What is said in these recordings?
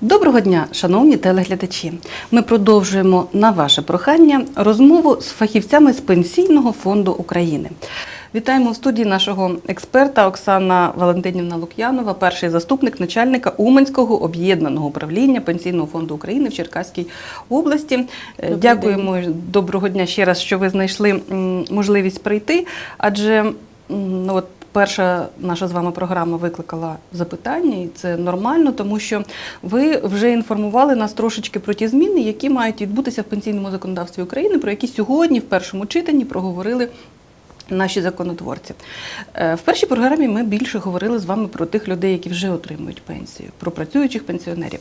Доброго дня, шановні телеглядачі. Ми продовжуємо на ваше прохання розмову з фахівцями з Пенсійного фонду України. Вітаємо в студії нашого експерта Оксана Валентинівна Лук'янова, перший заступник начальника Уманського об'єднаного управління Пенсійного фонду України в Черкаській області. Е, Добрий Дякуємо доброго дня ще раз, що ви знайшли можливість прийти. Адже ну, от перша наша з вами програма викликала запитання, і це нормально, тому що ви вже інформували нас трошечки про ті зміни, які мають відбутися в пенсійному законодавстві України, про які сьогодні в першому читанні проговорили. Наші законотворці Е, в першій програмі ми більше говорили з вами про тих людей, які вже отримують пенсію, про працюючих пенсіонерів.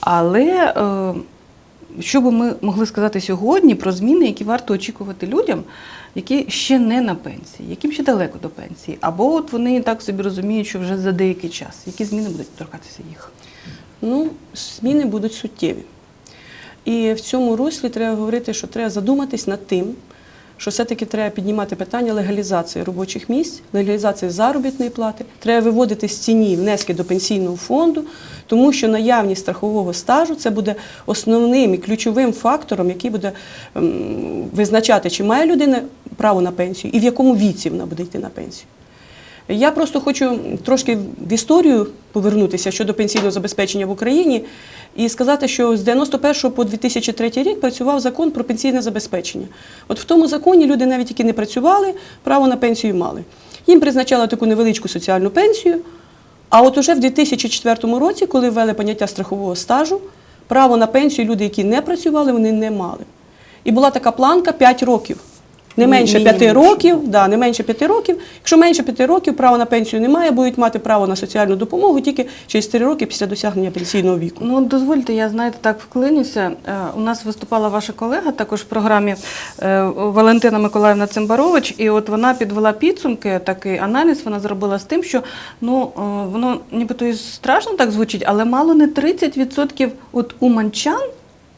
Але е, що би ми могли сказати сьогодні про зміни, які варто очікувати людям, які ще не на пенсії, яким ще далеко до пенсії, або от вони так собі розуміють, що вже за деякий час. Які зміни будуть торкатися їх? Ну, зміни будуть суттєві. І в цьому руслі треба говорити, що треба задуматись над тим, що все-таки треба піднімати питання легалізації робочих місць, легалізації заробітної плати. Треба виводити з ціні внески до пенсійного фонду, тому що наявність страхового стажу це буде основним і ключовим фактором, який буде ем, визначати, чи має людина право на пенсію і в якому віці вона буде йти на пенсію. Я просто хочу трошки в історію повернутися щодо пенсійного забезпечення в Україні і сказати, що з 91 по 2003 рік працював закон про пенсійне забезпечення. От в тому законі люди, навіть які не працювали, право на пенсію мали. Їм призначали таку невеличку соціальну пенсію. А от уже в 2004 році, коли ввели поняття страхового стажу, право на пенсію люди, які не працювали, вони не мали. І була така планка 5 років. Не менше 5 років, да, не менше 5 років. Якщо менше 5 років, право на пенсію немає, будуть мати право на соціальну допомогу тільки через 3 роки після досягнення пенсійного віку. Ну, дозвольте, я знаєте, так вклинюся. Е, У нас виступала ваша колега також в програмі е, Валентина Миколаївна Цимбарович, і от вона підвела підсумки, такий аналіз вона зробила з тим, що ну е, воно нібито і страшно так звучить, але мало не 30% от уманчан.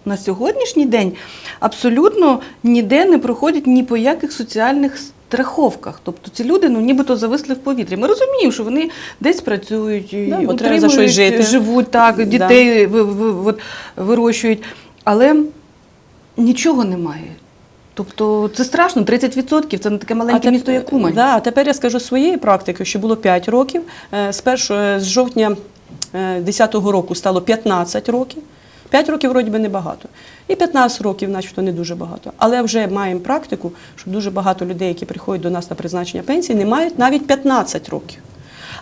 На сьогоднішній день абсолютно ніде не проходять ні по яких соціальних страховках. Тобто ці люди ну нібито зависли в повітрі. Ми розуміємо, що вони десь працюють, Да, бо отримують, за щось жити. живуть так, Да. дітей от, вирощують, але нічого немає. Тобто це страшно, 30% це не таке маленьке теп- місто, як Умань. Да, а тепер я скажу своєї практики, що було 5 років. Е, З, першого, з жовтня 2010 року стало 15 років. 5 років вроді би небагато. І 15 років, начебто, не дуже багато. Але вже маємо практику, що дуже багато людей, які приходять до нас на призначення пенсії, не мають навіть 15 років.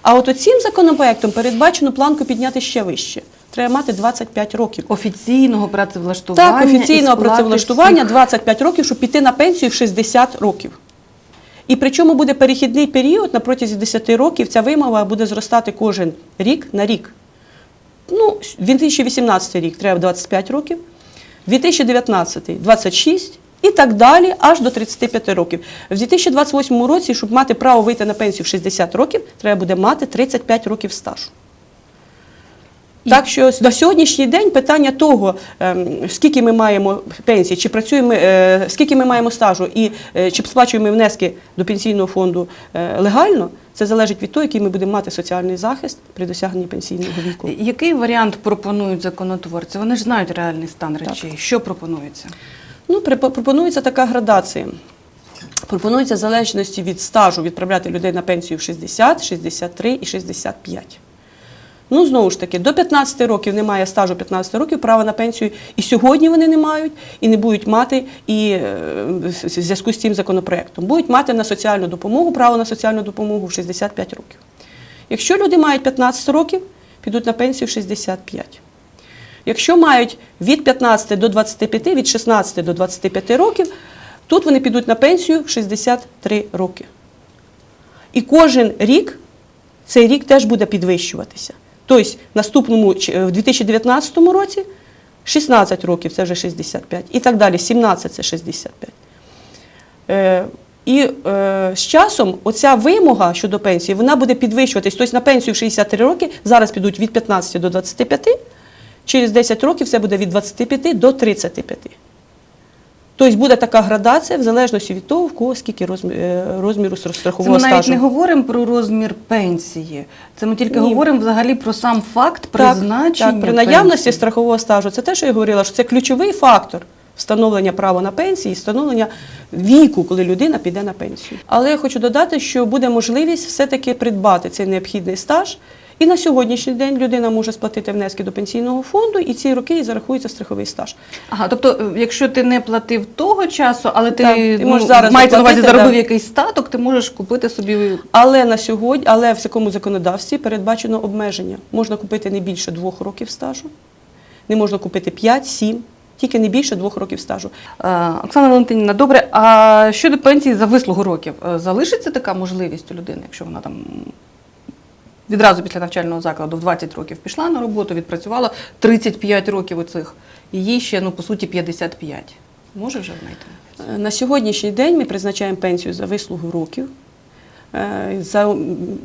А от цим законопроектом передбачено планку підняти ще вище. Треба мати 25 років. Офіційного працевлаштування. Так, офіційного працевлаштування 25 років, щоб піти на пенсію в 60 років. І причому буде перехідний період на протязі 10 років. Ця вимога буде зростати кожен рік на рік. Ну, 2018 рік треба 25 років, 2019 – 26 і так далі, аж до 35 років. В 2028 році, щоб мати право вийти на пенсію в 60 років, треба буде мати 35 років стажу. Так що на сьогоднішній день питання того, ем, скільки ми маємо пенсії, чи працюємо, е, скільки ми маємо стажу і е, чи сплачуємо внески до пенсійного фонду е, легально, це залежить від того, який ми будемо мати соціальний захист при досягненні пенсійного віку. Який варіант пропонують законотворці? Вони ж знають реальний стан речей. Що пропонується? Ну, пропонується така градація. Пропонується в залежності від стажу відправляти людей на пенсію в 60, 63 і 65. Ну, знову ж таки, до 15 років немає стажу 15 років, права на пенсію і сьогодні вони не мають, і не будуть мати і е, в зв'язку з цим законопроектом. Будуть мати на соціальну допомогу, право на соціальну допомогу в 65 років. Якщо люди мають 15 років, підуть на пенсію в 65. Якщо мають від 15 до 25, від 16 до 25 років, тут вони підуть на пенсію в 63 роки. І кожен рік цей рік теж буде підвищуватися. Тобто, в наступному в 2019 році 16 років це вже 65, і так далі, 17 це 65. Е, і е, з часом оця вимога щодо пенсії вона буде підвищуватись. Тобто на пенсію в 63 роки зараз підуть від 15 до 25, через 10 років це буде від 25 до 35. Тобто буде така градація в залежності від того, в кого скільки е, розміру Це страхового ми навіть стажу. не говоримо про розмір пенсії. Це ми тільки Ні. говоримо взагалі про сам факт призначення. так, при наявності пенсії. страхового стажу, це те, що я говорила, що це ключовий фактор встановлення права на пенсії, і встановлення віку, коли людина піде на пенсію. Але я хочу додати, що буде можливість все-таки придбати цей необхідний стаж. І на сьогоднішній день людина може сплатити внески до пенсійного фонду, і ці роки їй зарахується страховий стаж. Ага, тобто, е, якщо ти не платив того часу, але ти, Так, ти ну, зараз на увазі заробив да. якийсь статок, ти можеш купити собі Але на сьогодні, але в такому законодавстві передбачено обмеження. Можна купити не більше двох років стажу, не можна купити 5-7, тільки не більше двох років стажу. Е, Оксана Валентинівна, добре. А щодо пенсії за вислугу років, е, залишиться така можливість у людини, якщо вона там відразу після навчального закладу в 20 років пішла на роботу, відпрацювала 35 років оцих, і їй ще, ну, по суті, 55. Може вже знайти? Е, На сьогоднішній день ми призначаємо пенсію за вислугу років, е, за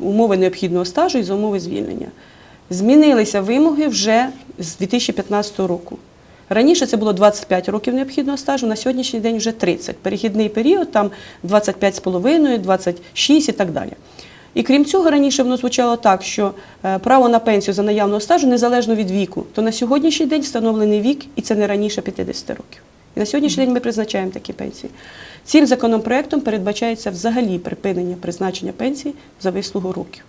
умови необхідного стажу і за умови звільнення. Змінилися вимоги вже з 2015 року. Раніше це було 25 років необхідного стажу, на сьогоднішній день вже 30. Перехідний період там 25,5, 26 і так далі. І крім цього, раніше воно звучало так, що е, право на пенсію за наявного стажу незалежно від віку, то на сьогоднішній день встановлений вік, і це не раніше 50 років. І на сьогоднішній день ми призначаємо такі пенсії. Цим законопроектом передбачається взагалі припинення призначення пенсій за вислугу років.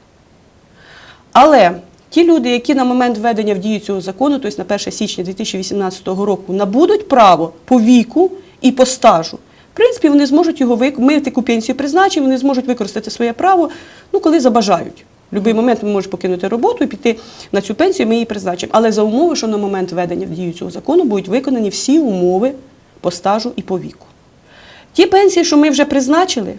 Але ті люди, які на момент введення в дію цього закону, тобто на 1 січня 2018 року, набудуть право по віку і по стажу, принципі, вони зможуть його вик... Ми таку пенсію призначимо, вони зможуть використати своє право, ну, коли забажають. В будь-який момент ми можемо покинути роботу і піти на цю пенсію, ми її призначимо. Але за умови, що на момент введення в дію цього закону будуть виконані всі умови по стажу і по віку. Ті пенсії, що ми вже призначили,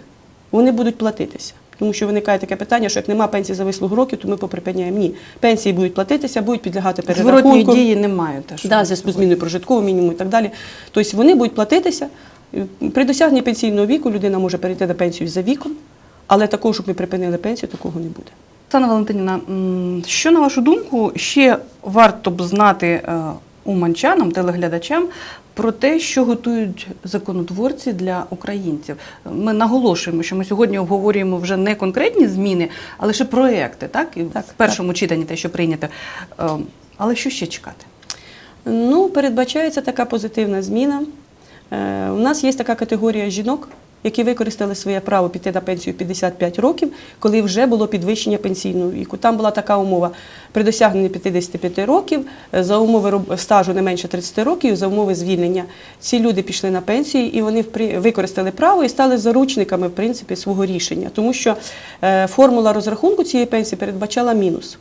вони будуть платитися. Тому що виникає таке питання, що як нема пенсії за вислугу років, то ми поприпиняємо. Ні. Пенсії будуть платитися, будуть підлягати Зворотньої перерахунку. дії немає теж. Да, зв'язку з зміною прожиткового мінімуму і так далі. Тобто вони будуть платитися. При досягненні пенсійного віку людина може перейти на пенсію за віком, але такого, щоб ми припинили пенсію, такого не буде. Оксана Валентинівна, що на вашу думку ще варто б знати е, уманчанам, телеглядачам про те, що готують законотворці для українців? Ми наголошуємо, що ми сьогодні обговорюємо вже не конкретні зміни, а лише проекти, так? І Так, в першому читанні те, що прийнято. Е, Але що ще чекати? Ну, передбачається така позитивна зміна. Е, у нас є така категорія жінок, які використали своє право піти на пенсію 55 років, коли вже було підвищення пенсійного віку. Там була така умова при досягненні 55 років, е, за умови стажу не менше 30 років, за умови звільнення. Ці люди пішли на пенсію і вони використали право і стали заручниками в принципі свого рішення, тому що е, формула розрахунку цієї пенсії передбачала мінус.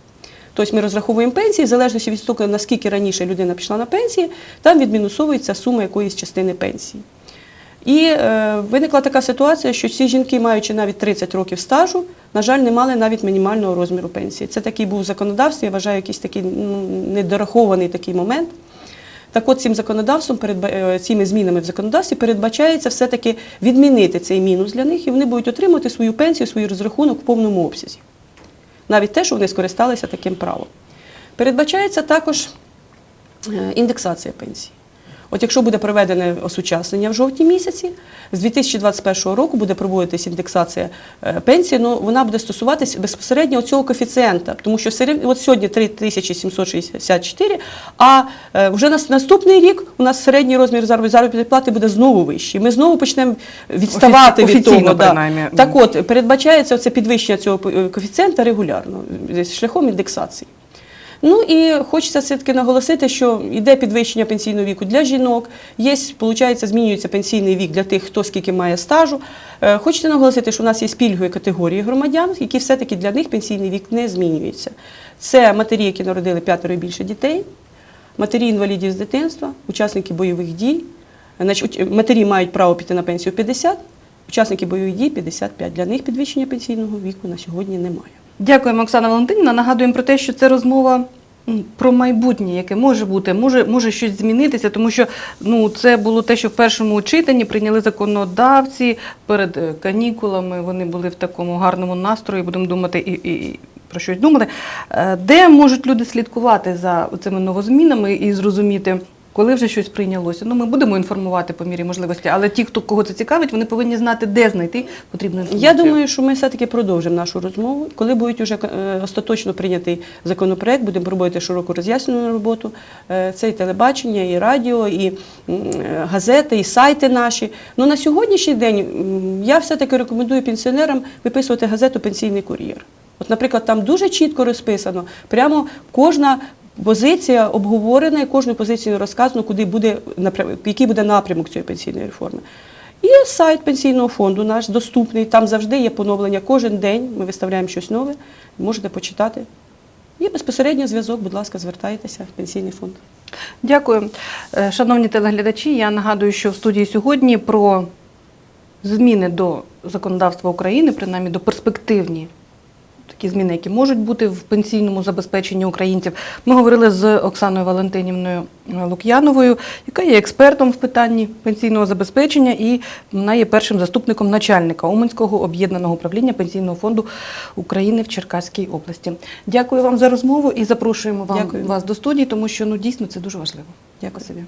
Тобто ми розраховуємо пенсії, в залежності від того, наскільки раніше людина пішла на пенсії, там відмінусовується сума якоїсь частини пенсії. І е, виникла така ситуація, що ці жінки, маючи навіть 30 років стажу, на жаль, не мали навіть мінімального розміру пенсії. Це такий був в законодавстві, я вважаю, якийсь такий ну, недорахований такий момент. Так от цим законодавством, е, цими змінами в законодавстві передбачається все-таки відмінити цей мінус для них, і вони будуть отримувати свою пенсію, свій розрахунок в повному обсязі. Навіть те, що вони скористалися таким правом. Передбачається також е, індексація пенсії. От якщо буде проведене осучаснення в жовтні місяці, з 2021 року буде проводитись індексація е, пенсії, ну вона буде стосуватись безпосередньо цього коефіцієнта, тому що от сьогодні 3764, а е, вже на наступний рік у нас середній розмір зароб- заробітної плати буде знову вищий. Ми знову почнемо відставати від того. да. Так от, передбачається це підвищення цього е, коефіцієнта регулярно, шляхом індексації. Ну і хочеться все-таки наголосити, що йде підвищення пенсійного віку для жінок, є, виходить, змінюється пенсійний вік для тих, хто скільки має стажу. Е, Хочеться наголосити, що у нас є пільгові категорії громадян, які все-таки для них пенсійний вік не змінюється. Це матері, які народили п'ятеро і більше дітей, матері інвалідів з дитинства, учасники бойових дій. Матері мають право піти на пенсію 50, учасники бойових дій 55. Для них підвищення пенсійного віку на сьогодні немає. Дякуємо, Оксана Валентинівна. Нагадуємо про те, що це розмова про майбутнє, яке може бути, може, може щось змінитися, тому що ну, це було те, що в першому читанні прийняли законодавці перед е, канікулами. Вони були в такому гарному настрої, будемо думати і, і, і про щось думати. Е, Де можуть люди слідкувати за цими новозмінами і зрозуміти, коли вже щось прийнялося. Ну, ми будемо інформувати по мірі можливості, але ті, хто кого це цікавить, вони повинні знати, де знайти потрібну інформацію. Я думаю, що ми все-таки продовжимо нашу розмову. Коли будуть вже е, остаточно прийнятий законопроект, будемо проводити широку роз'яснювальну роботу. Е, Це і телебачення, і радіо, і е, газети, і сайти наші. Ну на сьогоднішній день я все-таки рекомендую пенсіонерам виписувати газету Пенсійний кур'єр. От, наприклад, там дуже чітко розписано, прямо кожна. Позиція обговорена і кожну позицію розказано, куди буде який буде напрямок цієї пенсійної реформи. І сайт пенсійного фонду наш доступний. Там завжди є поновлення. Кожен день ми виставляємо щось нове. Можете почитати. Є безпосередньо зв'язок, будь ласка, звертайтеся в пенсійний фонд. Дякую. Е, Шановні телеглядачі, я нагадую, що в студії сьогодні про зміни до законодавства України, принаймні до перспективні такі зміни, які можуть бути в пенсійному забезпеченні українців. Ми говорили з Оксаною Валентинівною Лук'яновою, яка є експертом в питанні пенсійного забезпечення, і вона є першим заступником начальника Уманського об'єднаного управління пенсійного фонду України в Черкаській області. Дякую вам за розмову і запрошуємо вам Дякую. вас до студії, тому що ну дійсно це дуже важливо. Дякую собі.